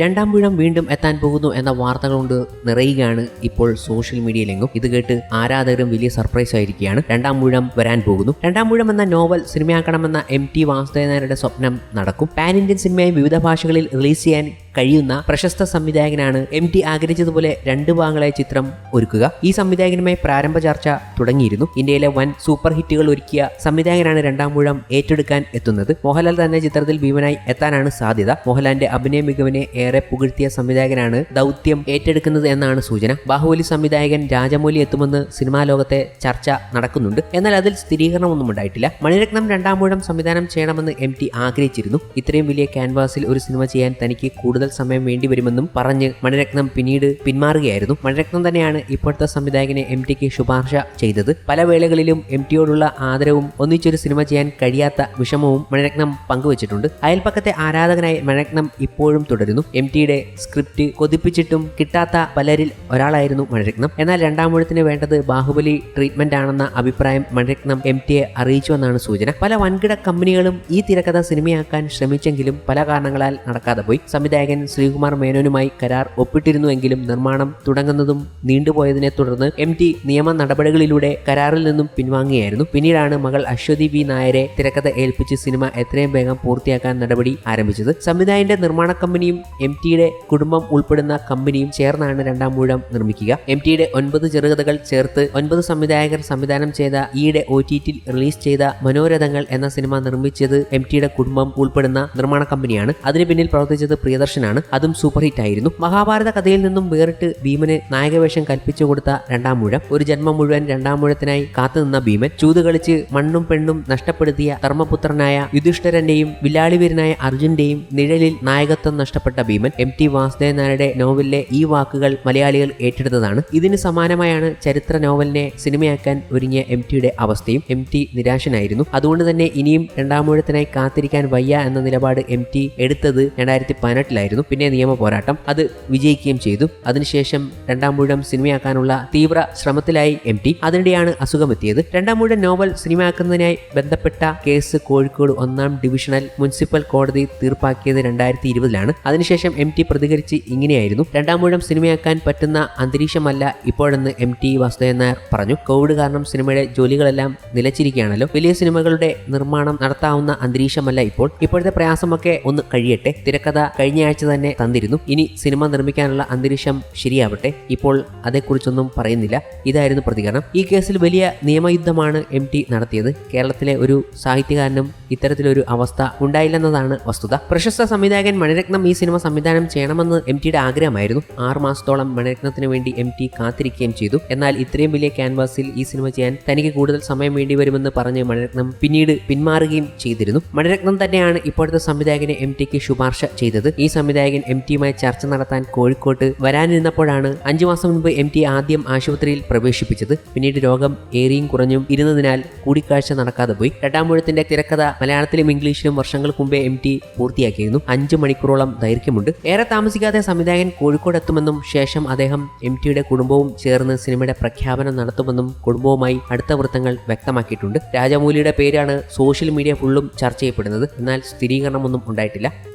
രണ്ടാം വീഴം വീണ്ടും എത്താൻ പോകുന്നു എന്ന വാർത്തകൾ കൊണ്ട് നിറയുകയാണ് ഇപ്പോൾ സോഷ്യൽ മീഡിയയിലെങ്കും ഇത് കേട്ട് ആരാധകരും വലിയ സർപ്രൈസ് ആയിരിക്കുകയാണ്. രണ്ടാം മൂഴം വരാൻ പോകുന്നു. രണ്ടാം മൂഴം എന്ന നോവൽ സിനിമയാക്കണമെന്ന എം ടി വാസുദേവനായരുടെ സ്വപ്നം നടക്കും. പാൻ ഇന്ത്യൻ സിനിമയെ വിവിധ ഭാഷകളിൽ റിലീസ് ചെയ്യാൻ കഴിയുന്ന പ്രശസ്ത സംവിധായകനാണ് എം ടി ആഗ്രഹിച്ചതുപോലെ രണ്ട് ഭാഗങ്ങളായ ചിത്രം ഒരുക്കുക. ഈ സംവിധായകനുമായി പ്രാരംഭ ചർച്ച തുടങ്ങിയിരുന്നു. ഇന്ത്യയിലെ വൻ സൂപ്പർ ഹിറ്റുകൾ ഒരുക്കിയ സംവിധായകനാണ് രണ്ടാം മൂഴം ഏറ്റെടുക്കാൻ എത്തുന്നത്. മോഹൻലാൽ തന്നെ ചിത്രത്തിൽ ഭീമനായി എത്താനാണ് സാധ്യത. മോഹൻലാലിന്റെ അഭിനയ മികവിനെ ഏറെ പുകഴ്ത്തിയ സംവിധായകനാണ് ദൗത്യം ഏറ്റെടുക്കുന്നത് എന്നാണ് സൂചന. ബാഹുബലി സംവിധായകൻ രാജമൗലി എത്തുമെന്ന് സിനിമാ ലോകത്തെ ചർച്ച നടക്കുന്നുണ്ട്. എന്നാൽ അതിൽ സ്ഥിരീകരണമൊന്നും ഉണ്ടായിട്ടില്ല. മണിരത്നം രണ്ടാം മൂഴം സംവിധാനം ചെയ്യണമെന്ന് എം ടി ആഗ്രഹിച്ചിരുന്നു. ഇത്രയും വലിയ ക്യാൻവാസിൽ ഒരു സിനിമ ചെയ്യാൻ തനിക്ക് കൂടുതൽ സമയം വേണ്ടിവരുമെന്നും പറഞ്ഞ് മണിരത്നം പിന്നീട് പിന്മാറുകയായിരുന്നു. മണിരത്നം തന്നെയാണ് ഇപ്പോഴത്തെ സംവിധായകനെ എം ടിക്ക് ശുപാർശ ചെയ്തത്. പല വേളകളിലും എം ടിയോടുള്ള ആദരവും ഒന്നിച്ചൊരു സിനിമ ചെയ്യാൻ കഴിയാത്ത വിഷമവും മണിരത്നം പങ്കുവച്ചിട്ടുണ്ട്. അയൽപ്പക്കത്തെ ആരാധകനായി മണിരത്നം ഇപ്പോഴും തുടരുന്നു. എം ടിയുടെ സ്ക്രിപ്റ്റ് കൊതിപ്പിച്ചിട്ടും കിട്ടാത്ത പലരിൽ ഒരാളായിരുന്നു മണിരത്നം. എന്നാൽ രണ്ടാം മുഴത്തിന് വേണ്ടത് ബാഹുബലി ട്രീറ്റ്മെന്റ് ആണെന്ന അഭിപ്രായം മണിരത്നം എം ടിയെ അറിയിച്ചുവെന്നാണ് സൂചന. പല വൻകിട കമ്പനികളും ഈ തിരക്കഥ സിനിമയാക്കാൻ ശ്രമിച്ചെങ്കിലും പല കാരണങ്ങളാൽ നടക്കാതെ പോയി. സംവിധായകൻ ശ്രീകുമാർ മേനോനുമായി കരാർ ഒപ്പിട്ടിരുന്നുവെങ്കിലും നിർമ്മാണം തുടങ്ങുന്നതും നീണ്ടുപോയതിനെ തുടർന്ന് എം ടി നിയമ നടപടികളിലൂടെ കരാറിൽ നിന്നും പിൻവാങ്ങിയായിരുന്നു. പിന്നീടാണ് മകൾ അശ്വതി വി നായരെ തിരക്കഥ ഏൽപ്പിച്ച് സിനിമ എത്രയും വേഗം പൂർത്തിയാക്കാൻ നടപടി ആരംഭിച്ചത്. സംവിധായകന്റെ നിർമ്മാണ കമ്പനിയും എം ടിയുടെ കുടുംബം ഉൾപ്പെടുന്ന കമ്പനിയും ചേർന്നാണ് രണ്ടാം മൂഴം നിർമ്മിക്കുക. എം ടിയുടെ ഒൻപത് ചെറുകഥകൾ ചേർത്ത് ഒൻപത് സംവിധായകർ സംവിധാനം ചെയ്ത ഈയിടെ ഒ ടി ടിയിൽ റിലീസ് ചെയ്ത മനോരഥങ്ങൾ എന്ന സിനിമ നിർമ്മിച്ചത് എം ടിയുടെ കുടുംബം ഉൾപ്പെടുന്ന നിർമ്മാണ കമ്പനിയാണ്. അതിന് പിന്നിൽ പ്രവർത്തിച്ചത് പ്രിയദർശനാണ് അതും സൂപ്പർ ഹിറ്റ് ആയിരുന്നു മഹാഭാരത കഥയിൽ നിന്നും വേറിട്ട് ഭീമന് നായകവേഷം കൽപ്പിച്ചു കൊടുത്ത രണ്ടാം മുഴം. ഒരു ജന്മം മുഴുവൻ രണ്ടാം മുഴത്തിനായി കാത്തുനിന്ന ഭീമൻ ചൂത് കളിച്ച് മണ്ണും പെണ്ണും നഷ്ടപ്പെടുത്തിയ ധർമ്മപുത്രനായ യുധിഷ്ഠിരന്റെയും വില്ലാളിവീരനായ അർജുന്റെയും നിഴലിൽ നായകത്വം നഷ്ടപ്പെട്ട ഭീമൻ എം ടി വാസുദേവൻ നായരുടെ നോവലിലെ ഈ വാക്കുകൾ മലയാളികൾ ഏറ്റെടുത്തതാണ്. ഇതിന് സമാനമായാണ് ചരിത്ര നോവലിനെ സിനിമയാക്കാൻ ഒരുങ്ങിയ എം ടിയുടെ അവസ്ഥയും. എം ടി നിരാശനായിരുന്നു. അതുകൊണ്ട് തന്നെ ഇനിയും രണ്ടാം മുഴത്തിനായി കാത്തിരിക്കാൻ വയ്യ എന്ന നിലപാട് എം ടി എടുത്തത് രണ്ടായിരത്തി പതിനെട്ടിലായിരുന്നു. പിന്നെ നിയമ പോരാട്ടം അത് വിജയിക്കുകയും ചെയ്തു. അതിനുശേഷം രണ്ടാം മുഴുവൻ സിനിമയാക്കാനുള്ള തീവ്ര ശ്രമത്തിലായി എം ടി. അതിനിടെയാണ് അസുഖമെത്തിയത്. രണ്ടാം മുഴുവൻ നോവൽ സിനിമയാക്കുന്നതിനായി ബന്ധപ്പെട്ട കേസ് കോഴിക്കോട് ഒന്നാം ഡിവിഷണൽ മുനിസിപ്പൽ കോടതി തീർപ്പാക്കിയത് രണ്ടായിരത്തി ഇരുപതിലാണ് അതിനുശേഷം എം ടി പ്രതികരിച്ച് ഇങ്ങനെയായിരുന്നു. രണ്ടാം മുഴുവൻ സിനിമയാക്കാൻ പറ്റുന്ന അന്തരീക്ഷമല്ല ഇപ്പോഴെന്ന് എം ടി വാസുദേവൻ നായർ പറഞ്ഞു. കോവിഡ് കാരണം സിനിമയുടെ ജോലികളെല്ലാം നിലച്ചിരിക്കുകയാണല്ലോ. വലിയ സിനിമകളുടെ നിർമ്മാണം നടത്താവുന്ന അന്തരീക്ഷമല്ല ഇപ്പോൾ. ഇപ്പോഴത്തെ പ്രയാസമൊക്കെ ഒന്ന് കഴിയട്ടെ. തിരക്കഥ കഴിഞ്ഞ തന്നെ തന്നിരുന്നു. ഇനി സിനിമ നിർമ്മിക്കാനുള്ള അന്തരീക്ഷം ശരിയാവട്ടെ. ഇപ്പോൾ അതേക്കുറിച്ചൊന്നും പറയുന്നില്ല. ഇതായിരുന്നു പ്രതികരണം. ഈ കേസിൽ വലിയ നിയമയുദ്ധമാണ് എം ടി നടത്തിയത്. കേരളത്തിലെ ഒരു സാഹിത്യകാരനും ഇത്തരത്തിലൊരു അവസ്ഥ ഉണ്ടായില്ലെന്നതാണ് വസ്തുത. പ്രശസ്ത സംവിധായകൻ മണിരത്നം ഈ സിനിമ സംവിധാനം ചെയ്യണമെന്ന് എം ടിയുടെ ആഗ്രഹമായിരുന്നു. ആറ് മാസത്തോളം മണിരത്നത്തിന് വേണ്ടി എം ടി കാത്തിരിക്കുകയും ചെയ്തു. എന്നാൽ ഇത്രയും വലിയ ക്യാൻവാസിൽ ഈ സിനിമ ചെയ്യാൻ തനിക്ക് കൂടുതൽ സമയം വേണ്ടി വരുമെന്ന് പറഞ്ഞ് മണിരത്നം പിന്നീട് പിന്മാറുകയും ചെയ്തിരുന്നു. മണിരത്നം തന്നെയാണ് ഇപ്പോഴത്തെ സംവിധായകനെ എം ടിക്ക് ശുപാർശ ചെയ്തത്. ഈ സംവിധായകൻ എം ടിയുമായി ചർച്ച നടത്താൻ കോഴിക്കോട്ട് വരാനിരുന്നപ്പോഴാണ് അഞ്ചു മാസം മുൻപ് എം ടി ആദ്യം ആശുപത്രിയിൽ പ്രവേശിപ്പിച്ചത്. പിന്നീട് രോഗം ഏറിയും കുറഞ്ഞും ഇരുന്നതിനാൽ കൂടിക്കാഴ്ച നടക്കാതെ പോയി. രണ്ടാമൂഴത്തിന്റെ തിരക്കഥ മലയാളത്തിലും ഇംഗ്ലീഷിലും വർഷങ്ങൾക്ക് മുമ്പേ എം ടി പൂർത്തിയാക്കിയിരുന്നു. അഞ്ചു മണിക്കൂറോളം ദൈർഘ്യമുണ്ട്. ഏറെ താമസിക്കാതെ സംവിധായകൻ കോഴിക്കോട് എത്തുമെന്നും ശേഷം അദ്ദേഹം എം ടിയുടെ കുടുംബവും ചേർന്ന് സിനിമയുടെ പ്രഖ്യാപനം നടത്തുമെന്നും കുടുംബവുമായി അടുത്ത വൃത്തങ്ങൾ വ്യക്തമാക്കിയിട്ടുണ്ട്. രാജമൂലിയുടെ പേരാണ് സോഷ്യൽ മീഡിയ ഫുള്ളും ചർച്ച ചെയ്യപ്പെടുന്നത്. എന്നാൽ സ്ഥിരീകരണമൊന്നും ഉണ്ടായിട്ടില്ല.